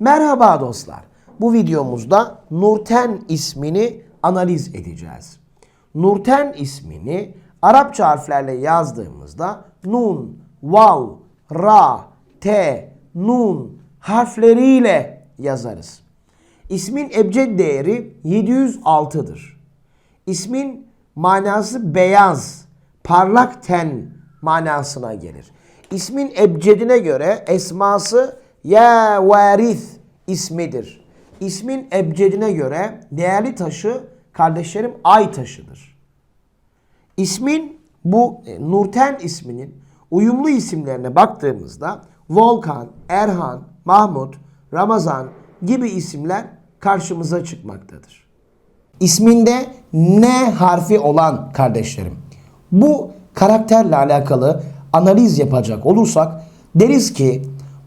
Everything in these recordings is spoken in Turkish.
Merhaba dostlar. Bu videomuzda Nurten ismini analiz edeceğiz. Nurten ismini Arapça harflerle yazdığımızda Nun, Vav, Ra, T, Nun harfleriyle yazarız. İsmin ebced değeri 706'dır. İsmin manası beyaz, parlak ten manasına gelir. İsmin ebcedine göre esması ya varis ismidir. İsmin ebcedine göre değerli taşı kardeşlerim ay taşıdır. İsmin bu e, Nurten isminin uyumlu isimlerine baktığımızda Volkan, Erhan, Mahmut, Ramazan gibi isimler karşımıza çıkmaktadır. İsminde N harfi olan kardeşlerim. Bu karakterle alakalı analiz yapacak olursak deriz ki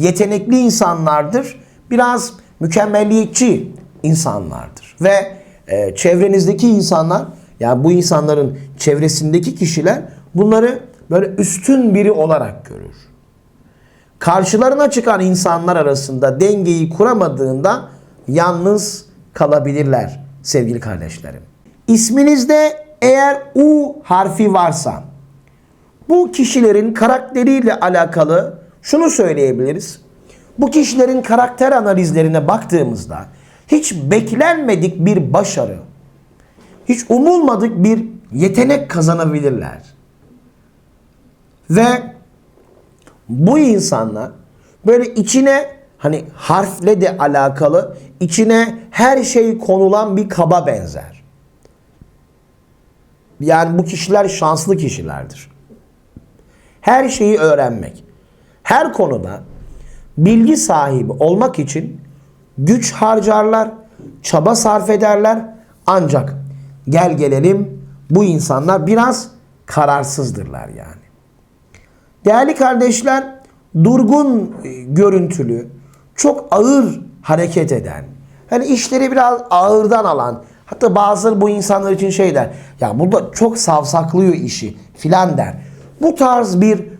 yetenekli insanlardır. Biraz mükemmelliyetçi insanlardır. Ve e, çevrenizdeki insanlar, yani bu insanların çevresindeki kişiler bunları böyle üstün biri olarak görür. Karşılarına çıkan insanlar arasında dengeyi kuramadığında yalnız kalabilirler sevgili kardeşlerim. İsminizde eğer U harfi varsa bu kişilerin karakteriyle alakalı şunu söyleyebiliriz. Bu kişilerin karakter analizlerine baktığımızda hiç beklenmedik bir başarı, hiç umulmadık bir yetenek kazanabilirler. Ve bu insanlar böyle içine hani harfle de alakalı içine her şey konulan bir kaba benzer. Yani bu kişiler şanslı kişilerdir. Her şeyi öğrenmek. Her konuda bilgi sahibi olmak için güç harcarlar, çaba sarf ederler. Ancak gel gelelim bu insanlar biraz kararsızdırlar yani. Değerli kardeşler, durgun e, görüntülü, çok ağır hareket eden, hani işleri biraz ağırdan alan, hatta bazıları bu insanlar için şey der, ya bu da çok savsaklıyor işi filan der. Bu tarz bir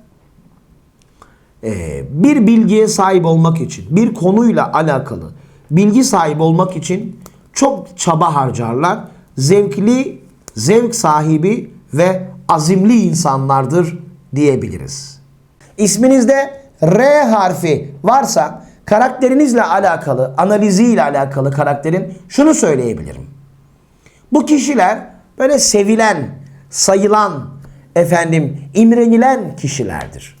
e, bir bilgiye sahip olmak için, bir konuyla alakalı bilgi sahibi olmak için çok çaba harcarlar. Zevkli, zevk sahibi ve azimli insanlardır diyebiliriz. İsminizde R harfi varsa karakterinizle alakalı, analiziyle alakalı karakterin şunu söyleyebilirim. Bu kişiler böyle sevilen, sayılan, efendim imrenilen kişilerdir.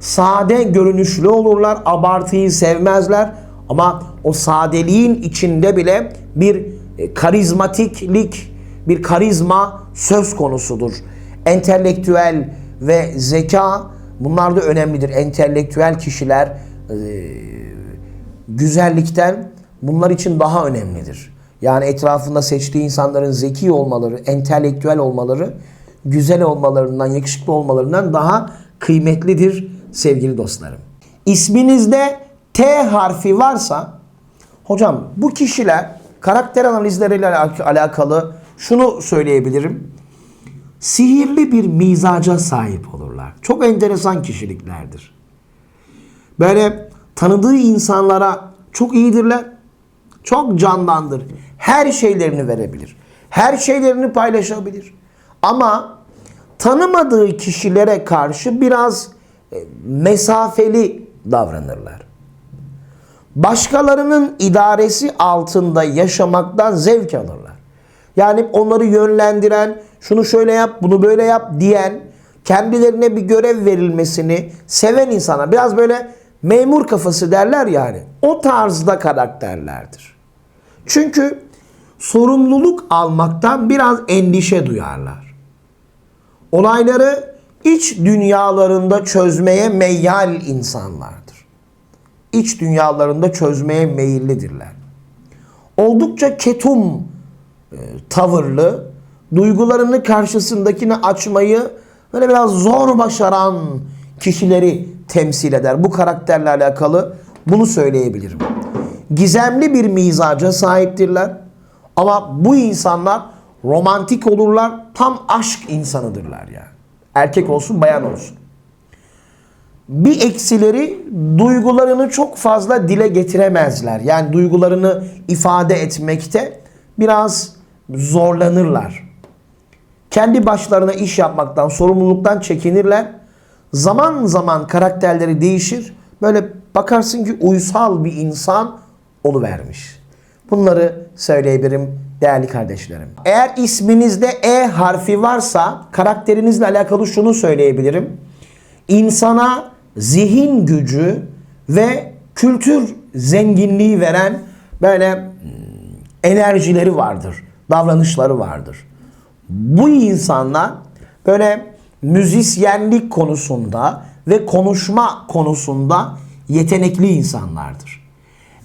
Sade görünüşlü olurlar. Abartıyı sevmezler. Ama o sadeliğin içinde bile bir e, karizmatiklik, bir karizma söz konusudur. Entelektüel ve zeka bunlar da önemlidir. Entelektüel kişiler e, güzellikten bunlar için daha önemlidir. Yani etrafında seçtiği insanların zeki olmaları, entelektüel olmaları, güzel olmalarından, yakışıklı olmalarından daha kıymetlidir sevgili dostlarım. İsminizde T harfi varsa hocam bu kişiler karakter analizleriyle alak- alakalı şunu söyleyebilirim. Sihirli bir mizaca sahip olurlar. Çok enteresan kişiliklerdir. Böyle tanıdığı insanlara çok iyidirler. Çok candandır. Her şeylerini verebilir. Her şeylerini paylaşabilir. Ama tanımadığı kişilere karşı biraz mesafeli davranırlar. Başkalarının idaresi altında yaşamaktan zevk alırlar. Yani onları yönlendiren, şunu şöyle yap, bunu böyle yap diyen, kendilerine bir görev verilmesini seven insana biraz böyle memur kafası derler yani. O tarzda karakterlerdir. Çünkü sorumluluk almaktan biraz endişe duyarlar. Olayları iç dünyalarında çözmeye meyyal insanlardır. İç dünyalarında çözmeye meyillidirler. Oldukça ketum e, tavırlı, duygularını karşısındakini açmayı böyle biraz zor başaran kişileri temsil eder. Bu karakterle alakalı bunu söyleyebilirim. Gizemli bir mizaca sahiptirler. Ama bu insanlar romantik olurlar. Tam aşk insanıdırlar yani. Erkek olsun bayan olsun. Bir eksileri duygularını çok fazla dile getiremezler. Yani duygularını ifade etmekte biraz zorlanırlar. Kendi başlarına iş yapmaktan, sorumluluktan çekinirler. Zaman zaman karakterleri değişir. Böyle bakarsın ki uysal bir insan oluvermiş. Bunları söyleyebilirim değerli kardeşlerim. Eğer isminizde E harfi varsa karakterinizle alakalı şunu söyleyebilirim. İnsana zihin gücü ve kültür zenginliği veren böyle hmm, enerjileri vardır, davranışları vardır. Bu insanlar böyle müzisyenlik konusunda ve konuşma konusunda yetenekli insanlardır.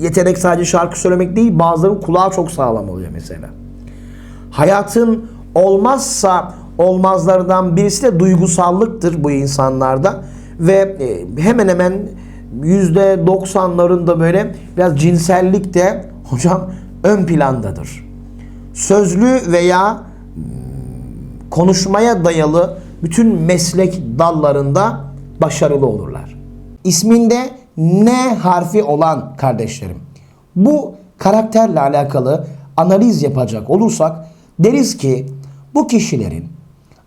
yetenek sadece şarkı söylemek değil, bazılarının kulağı çok sağlam oluyor mesela. Hayatın olmazsa olmazlardan birisi de duygusallıktır bu insanlarda ve e, hemen hemen yüzde 90'larında böyle biraz cinsellik de hocam ön plandadır. Sözlü veya hmm, konuşmaya dayalı bütün meslek dallarında başarılı olurlar. İsminde N harfi olan kardeşlerim. Bu karakterle alakalı analiz yapacak olursak deriz ki bu kişilerin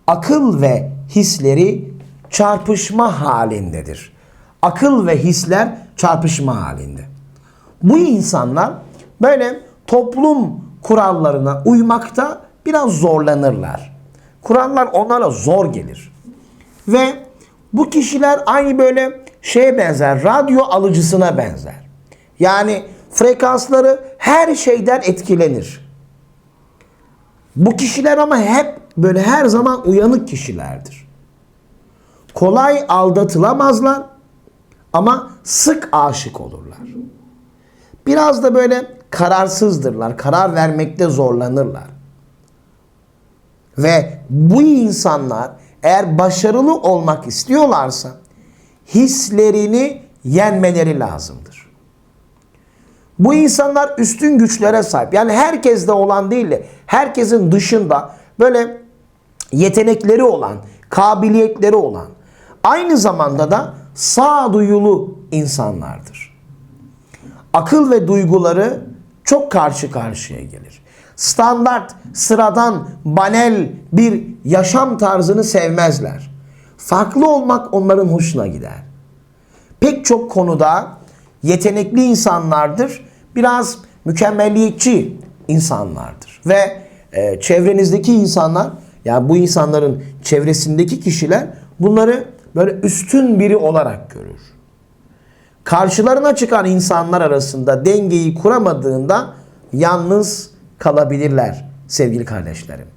akıl ve hisleri çarpışma halindedir. Akıl ve hisler çarpışma halinde. Bu insanlar böyle toplum kurallarına uymakta biraz zorlanırlar. Kurallar onlara zor gelir. Ve bu kişiler aynı böyle şeye benzer, radyo alıcısına benzer. Yani frekansları her şeyden etkilenir. Bu kişiler ama hep böyle her zaman uyanık kişilerdir. Kolay aldatılamazlar ama sık aşık olurlar. Biraz da böyle kararsızdırlar. Karar vermekte zorlanırlar. Ve bu insanlar eğer başarılı olmak istiyorlarsa hislerini yenmeleri lazımdır. Bu insanlar üstün güçlere sahip. Yani herkeste olan değil de herkesin dışında böyle yetenekleri olan, kabiliyetleri olan, aynı zamanda da sağduyulu insanlardır. Akıl ve duyguları çok karşı karşıya gelir. Standart, sıradan, banel bir yaşam tarzını sevmezler. Farklı olmak onların hoşuna gider. Pek çok konuda yetenekli insanlardır. Biraz mükemmelliyetçi insanlardır. Ve e, çevrenizdeki insanlar, yani bu insanların çevresindeki kişiler bunları böyle üstün biri olarak görür karşılarına çıkan insanlar arasında dengeyi kuramadığında yalnız kalabilirler sevgili kardeşlerim.